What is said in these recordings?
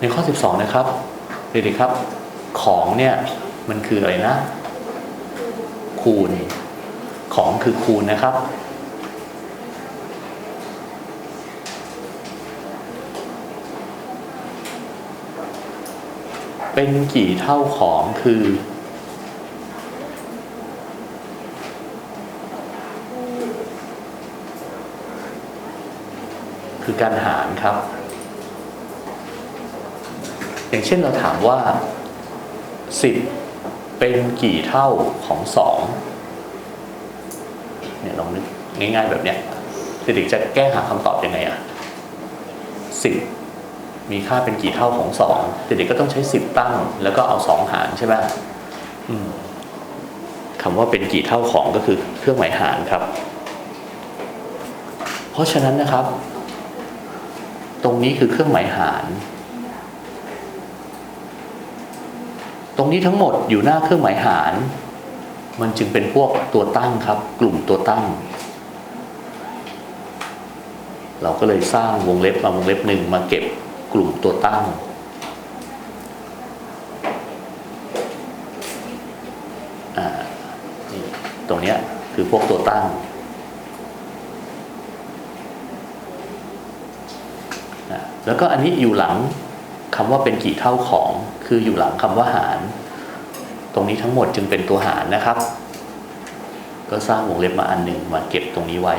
ในข้อ 12 นะครับเด็กๆครับ ของเนี่ยมันคืออะไรนะ คูณ ของคือคูณนะครับ เป็นกี่เท่าของคือคือการหารครับ อย่างเช่นเราถามว่า 10 เป็นกี่เท่าของ2เนี่ยลองนึกง่ายๆแบบเนี้ยเด็กๆจะแก้หาคำตอบยังไงอะ10 มีค่าเป็นกี่เท่าของ2เด็กๆก็ต้องใช้ 10 ตั้ง แล้วก็เอา 2 หารใช่ไหมมคำว่าเป็นกี่เท่าของก็คือเครื่องหมายหารครับ เพราะฉะนั้นนะครับ ตรงนี้คือเครื่องหมายหาร ตรงนี้ทั้งหมดอยู่หน้าเครื่องหมายหาร มันจึงเป็นพวกตัวตั้งครับ กลุ่มตัวตั้ง เราก็เลยสร้างวงเล็บมาวงเล็บหนึ่งมาเก็บกลุ่มตัวตั้งอ่าตรงนี้คือพวกตัวตั้งนะแล้วก็อันนี้อยู่หลัง คำว่าเป็นกี่เท่าของคืออยู่หลังคำว่าหาร ตรงนี้ทั้งหมดจึงเป็นตัวหารนะครับ ก็สร้างวงเล็บมาอันหนึ่งมาเก็บตรงนี้ไว้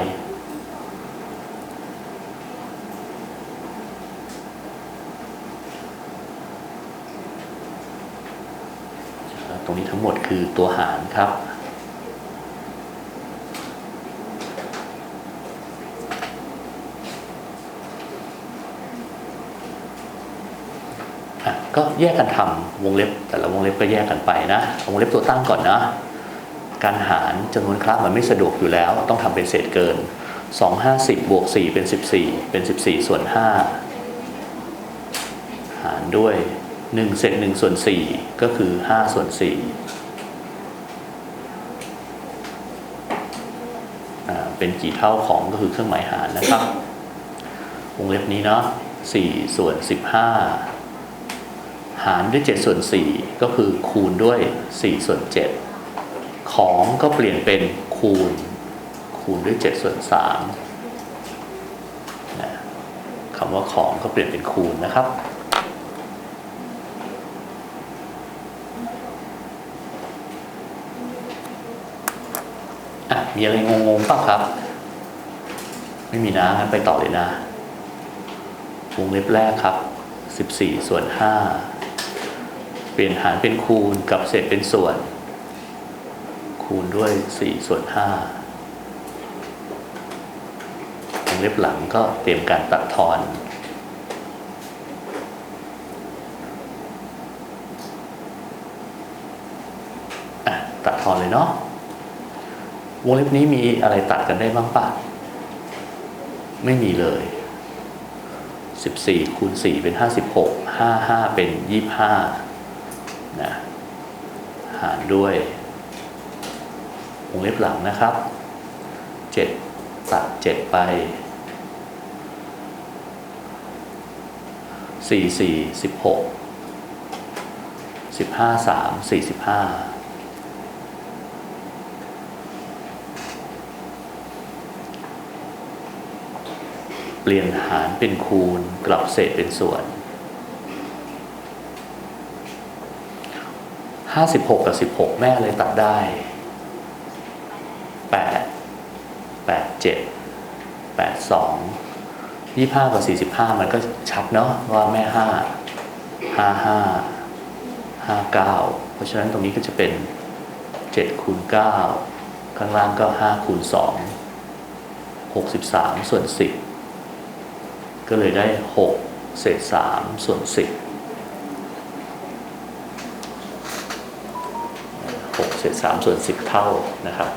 ตรงนี้ทั้งหมดคือตัวหารครับ อะ ก็แยกกันทำวงเล็บ แต่ละวงเล็บก็แยกกันไปนะวงเล็บตัวตั้งก่อนนะ การหารจำนวนครั้งมันไม่สะดวกอยู่แล้ว ต้องทำเป็นเศษเกิน 2 50บวก4เป็น 14 เป็น 14 ส่วน 5 หารด้วย 1 เศษ1ส่วน 4 ก็คือ 5 ส่วน4อ่เป็นกี่เท่าของก็คือเครื่องหมายหารนะครับ วงเล็บนี้เนาะ4ส่วน 15 หารด้วย7ส่วน4ก็คือคูณด้วย4ส่วน7ของก็เปลี่ยนเป็นคูณ คูณด้วย7ส่วน3นะคำว่าของก็เปลี่ยนเป็นคูณนะครับอะมีอะไรงงๆป่ะครับ ไม่มีนะงั้นไปต่อเลยนะวงเล็บแรกครับ 14 ส่วน 5 เปลี่ยนหารเป็นคูณกับเศษเป็นส่วน คูณด้วย 4 ส่วน5วงเล็บหลังก็เตรียมการตัดทอนอตัดทอนเลยเนาะวงเล็บนี้มีอะไรตัดกันได้บ้างปะไม่มีเลย 14คูณ4เป็น 56 55 เป็น 25 นะหารด้วยวงเล็บหลังนะครับ 7 ตัด 7 ไป 4 4 16 15 3 45 เปลี่ยนหารเป็นคูณ กลับเศษเป็นส่วน 56กับ16แม่เลยตัดได้8 8 7 8 2 25กับ45มันก็ชัดเนาะว่าแม่5 55 59เพราะฉะนั้นตรงนี้ก็จะเป็น7คูณ9ข้างล่างก็5คูณ2 63ส่วน10ก็เลยได้6เศษ3ส่วน10 6 เศษ3ส่วนสิบเท่านะครับ